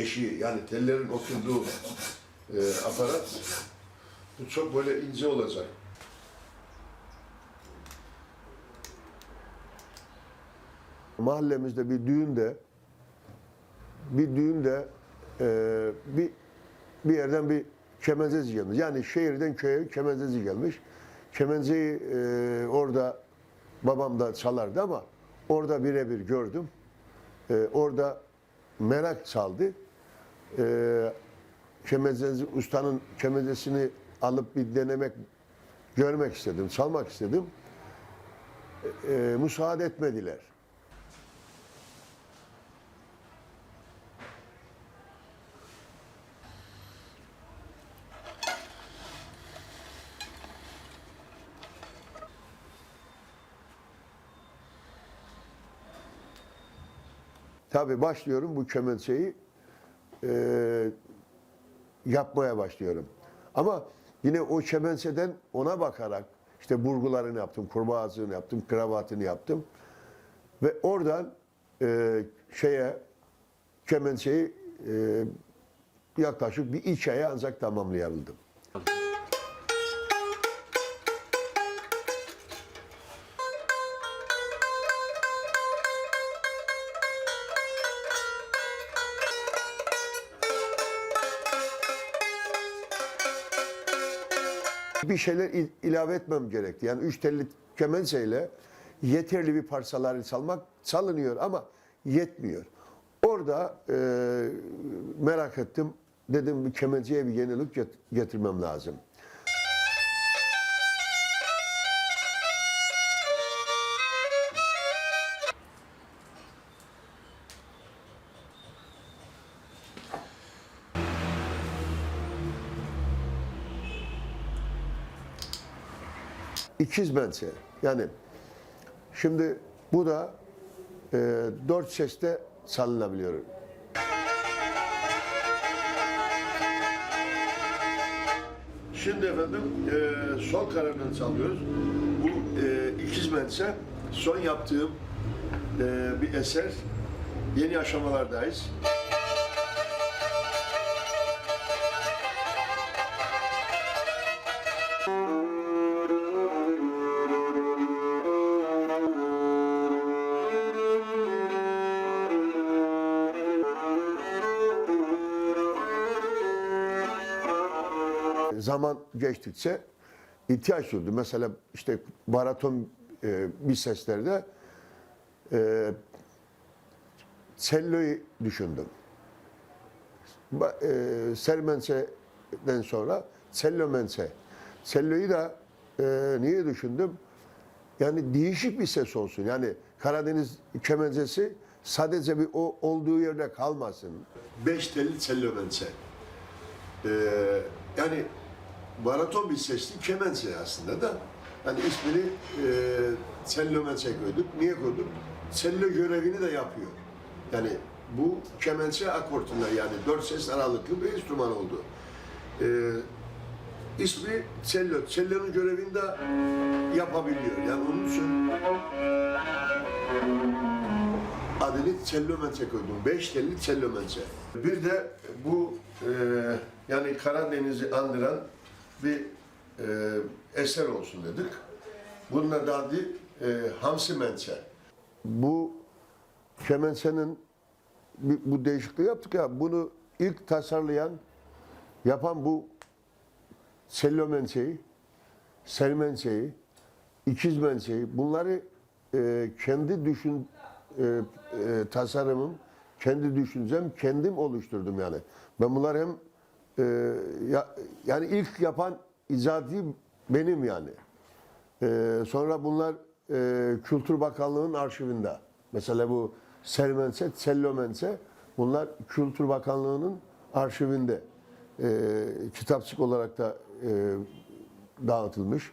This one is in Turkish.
eşiği yani tellerin oturduğu e, aparat bu çok böyle ince olacak. Mahallemizde bir düğünde bir düğünde e, bir bir yerden bir kemenzeci gelmiş. Yani şehirden köye kemenzeci gelmiş. Kemenceyi e, orada babam da çalardı ama orada birebir gördüm. E, orada merak saldı. E, kemenzeci ustanın kemenzesini alıp bir denemek, görmek istedim, çalmak istedim. E, e, müsaade etmediler. Tabii başlıyorum bu kemençeyi e, yapmaya başlıyorum. Ama yine o kemençeden ona bakarak işte burgularını yaptım, kurbağasını yaptım, kravatını yaptım. Ve oradan e, şeye kemençeyi e, yaklaşık bir iki aya ancak tamamlayabildim. Bir şeyler il- ilave etmem gerekti. Yani üç telli kemençeyle yeterli bir parçaları çalmak çalınıyor ama yetmiyor. Orada e, merak ettim. Dedim bir kemençeye bir yenilik get- getirmem lazım. İkiz bense. Yani şimdi bu da e, dört seste salınabiliyor. Şimdi efendim e, sol kararını çalıyoruz. Bu e, ikiz bense son yaptığım e, bir eser. Yeni aşamalardayız. Zaman geçtikçe ihtiyaç duydu. Mesela işte baraton e, bir seslerde e, cello'yu düşündüm. Ba- E, Sermense'den sonra cello mense. Cello'yu da e, niye düşündüm? Yani değişik bir ses olsun. Yani Karadeniz kemencesi sadece bir o olduğu yerde kalmasın. Beş telli cello mense. Ee, yani baraton bir sesli kemençe aslında da hani ismini e, cello mençe koyduk. Niye koyduk? Cello görevini de yapıyor. Yani bu kemençe akortunda yani dört ses aralıklı bir enstrüman oldu. Ee, ismi cello. Cello'nun görevini de yapabiliyor. Yani onun için adını cello mençe koydum. Beş telli cello mençe. Bir de bu e, yani Karadeniz'i andıran bir e, eser olsun dedik. Bunun adı e, Hamsi Mençe. Bu kemençenin bu- değişikliği yaptık ya bunu ilk tasarlayan yapan bu cello mençeyi, sel mençeyi, ikiz mençeyi bunları e, kendi düşün e, e, tasarımım, kendi düşüncem kendim oluşturdum yani. Ben bunlar hem e, ya, yani ilk yapan icadi benim yani. E, sonra bunlar e, Kültür Bakanlığı'nın arşivinde. Mesela bu Selmense, Cellomense bunlar Kültür Bakanlığı'nın arşivinde. E, kitapçık olarak da e, dağıtılmış.